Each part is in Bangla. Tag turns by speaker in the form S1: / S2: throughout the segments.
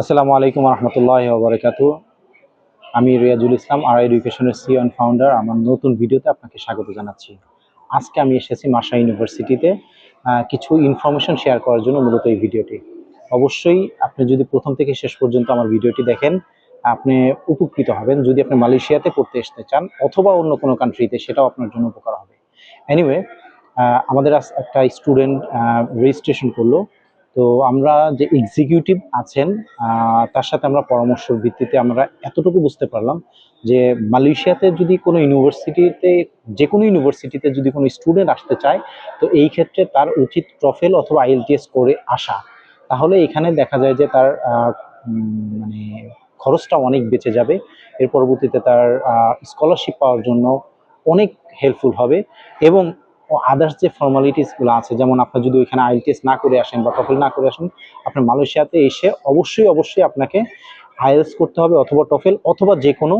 S1: আসসালামু আলাইকুম রহমতুল্লাহ বারকাতু। আমি রিয়াজুল ইসলাম আর এডুকেশনের সি অ্যান্ড ফাউন্ডার আমার নতুন ভিডিওতে আপনাকে স্বাগত জানাচ্ছি। আজকে আমি এসেছি মাসা ইউনিভার্সিটিতে কিছু ইনফরমেশন শেয়ার করার জন্য মূলত এই ভিডিওটি। অবশ্যই আপনি যদি প্রথম থেকে শেষ পর্যন্ত আমার ভিডিওটি দেখেন, আপনি উপকৃত হবেন। যদি আপনি মালয়েশিয়াতে পড়তে আসতে চান, অথবা অন্য কোনো কান্ট্রিতে সেটাও আপনার জন্য উপকার হবে। এনিওয়ে আমাদের একটা স্টুডেন্ট রেজিস্ট্রেশন করল। তো আমরা যে এক্সিকিউটিভ আছেন তার সাথে আমরা পরামর্শের ভিত্তিতে আমরা এতটুকু বুঝতে পারলাম যে মালয়েশিয়াতে যদি কোনো ইউনিভার্সিটিতে যে কোনো ইউনিভার্সিটিতে যদি কোনো স্টুডেন্ট আসতে চায়, তো এই ক্ষেত্রে তার উচিত ট্রফেল অথবা আইএলটিএস করে আসা। তাহলে এখানে দেখা যায় যে তার মানে খরচটা অনেক বেঁচে যাবে। এর পরবর্তীতে তার স্কলারশিপ পাওয়ার জন্য অনেক হেল্পফুল হবে। এবং আদার্স যে ফর্মালিটিসগুলো আছে, যেমন আপনার যদি ওইখানে আইএলটিএস না করে আসেন বা টফেল না করে আসেন, আপনার মালয়েশিয়াতে এসে অবশ্যই অবশ্যই আপনাকে আইএলস করতে হবে অথবা টফেল অথবা যে কোনো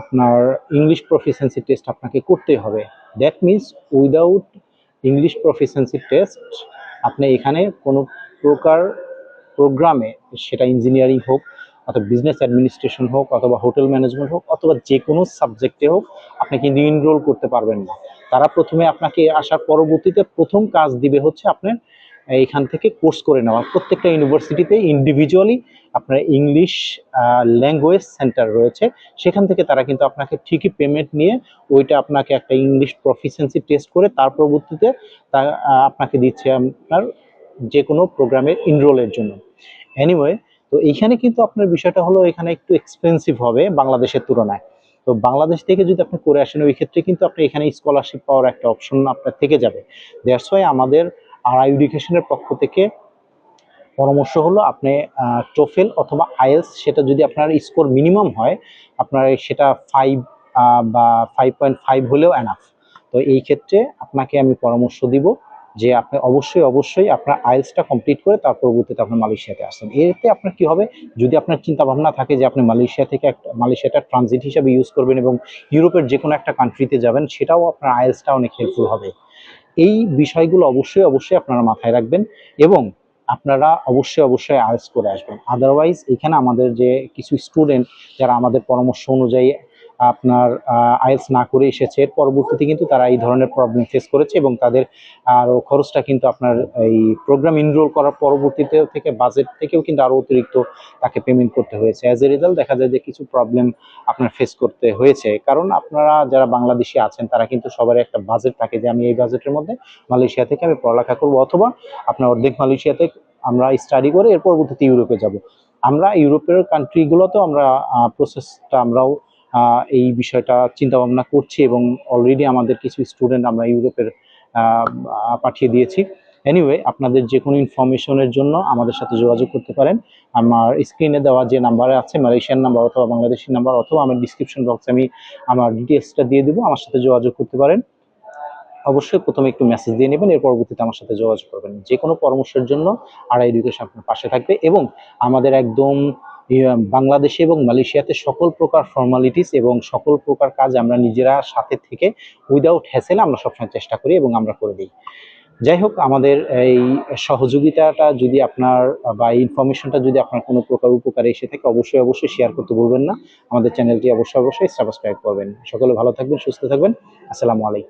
S1: আপনার ইংলিশ প্রফিসিয়েন্সি টেস্ট আপনাকে করতে হবে। That means without English proficiency test আপনি এখানে কোনো প্রকার প্রোগ্রামে সেটা ইঞ্জিনিয়ারিং হোক অথবা বিজনেস অ্যাডমিনিস্ট্রেশন হোক অথবা হোটেল ম্যানেজমেন্ট হোক অথবা যে কোনো সাবজেক্টে হোক, আপনি কিন্তু ইনরোল করতে পারবেন না। তারা প্রথমে আপনাকে আসার পরবর্তীতে প্রথম কাজ দিবে হচ্ছে আপনার এইখান থেকে কোর্স করে নেওয়া। প্রত্যেকটা ইউনিভার্সিটিতে ইন্ডিভিজুয়ালি আপনার ইংলিশ ল্যাঙ্গুয়েজ সেন্টার রয়েছে। সেখান থেকে তারা কিন্তু আপনাকে ঠিকই পেমেন্ট নিয়ে ওইটা আপনাকে একটা ইংলিশ প্রফিসিয়েন্সি টেস্ট করে তার পরবর্তীতে তা আপনাকে দিচ্ছে আপনার যে কোনো প্রোগ্রামের ইনরোলের জন্য। এনিওয়ে তো এইখানে কিন্তু আপনার বিষয়টা হলো এখানে একটু এক্সপেন্সিভ হবে বাংলাদেশের তুলনায়। তো বাংলাদেশ থেকে যদি আপনি করে আসেন, ওই ক্ষেত্রে কিন্তু আপনি এখানে স্কলারশিপ পাওয়ার একটা অপশন আপনার থেকে যাবে। দ্যাটস ওয়াই আমাদের আর এডুকেশনের পক্ষ থেকে পরামর্শ হলো আপনি টোফেল অথবা আইএলস সেটা যদি আপনার স্কোর মিনিমাম হয়, আপনার সেটা ফাইভ বা ফাইভ পয়েন্ট ফাইভ হলেও এনাফ তো এই ক্ষেত্রে আপনাকে আমি পরামর্শ দিব। যে আপনি অবশ্যই অবশ্যই আপনার আইএলসটা কমপ্লিট করে তার পরবর্তীতে আপনি মালয়েশিয়াতে আসবেন। এতে আপনার কি হবে? যদি আপনার চিন্তা ভাবনা থাকে যে আপনি মালয়েশিয়া থেকে একটা, মালয়েশিয়াটা ট্রানজিট হিসাবে ইউজ করবেন এবং ইউরোপের যে কোনো একটা কান্ট্রিতে যাবেন, সেটাও আপনার আইএলসটা অনেক হেল্পফুল হবে। এই বিষয়গুলো অবশ্যই অবশ্যই আপনারা মাথায় রাখবেন এবং আপনারা অবশ্যই অবশ্যই আইএলস করে আসবেন। আদারওয়াইজ এখানে আমাদের যে কিছু স্টুডেন্ট যারা আমাদের পরামর্শ অনুযায়ী আপনার আইএলস না করে এসেছে। এর পরবর্তীতে কিন্তু তারা এই ধরনের প্রবলেম ফেস করেছে এবং তাদের আরও খরচটা কিন্তু আপনার এই প্রোগ্রাম ইনরোল করার পরবর্তীতে থেকে বাজেট থেকেও কিন্তু আরও অতিরিক্ত তাকে পেমেন্ট করতে হয়েছে। অ্যাজ এ রেজাল্ট দেখা যায় যে কিছু প্রবলেম আপনার ফেস করতে হয়েছে। কারণ আপনারা যারা বাংলাদেশি আছেন, তারা কিন্তু সবারই একটা বাজেট থাকে যে আমি এই বাজেটের মধ্যে মালয়েশিয়া থেকে আমি পড়ালেখা করব অথবা আপনার অর্ধেক মালয়েশিয়াতে আমরা স্টাডি করে এর পরবর্তীতে ইউরোপে যাব। আমরা ইউরোপের কান্ট্রিগুলোতেও আমরা প্রসেসটা আমরাও এই বিষয়টা চিন্তা ভাবনা করছি এবং অলরেডি আমাদের কিছু স্টুডেন্ট আমরা ইউরোপের পাঠিয়ে দিয়েছি। এনিওয়ে আপনাদের যে কোনো ইনফরমেশনের জন্য আমাদের সাথে যোগাযোগ করতে পারেন। আমার স্ক্রিনে দেওয়া যে নাম্বারে আছে মালয়েশিয়ান নাম্বার অথবা বাংলাদেশি নাম্বার অথবা আমার ডিসক্রিপশন বক্সে আমি আমার ডিটেলসটা দিয়ে দেবো, আমার সাথে যোগাযোগ করতে পারেন। অবশ্যই প্রথমে একটু মেসেজ দিয়ে নেবেন, এর পরবর্তীতে আমার সাথে যোগাযোগ করবেন। যে কোনো পরামর্শের জন্য আর এডুকেশন আপনার পাশে থাকবে এবং আমাদের একদম বাংলাদেশে এবং মালয়েশিয়াতে সকল প্রকার ফর্মালিটিস এবং সকল প্রকার কাজ আমরা নিজেরা সাথে থেকে উইদাউট হ্যাসেল আমরা সবসময় চেষ্টা করি এবং আমরা করে দিই। যাই হোক, আমাদের এই সহযোগিতাটা যদি আপনার, বা ইনফরমেশনটা যদি আপনার কোনো প্রকার উপকারে এসে থাকে, অবশ্যই অবশ্যই শেয়ার করতে ভুলবেন না। আমাদের চ্যানেলটি অবশ্যই অবশ্যই সাবস্ক্রাইব করবেন। সকলে ভালো থাকবেন, সুস্থ থাকবেন। আসসালামু আলাইকুম।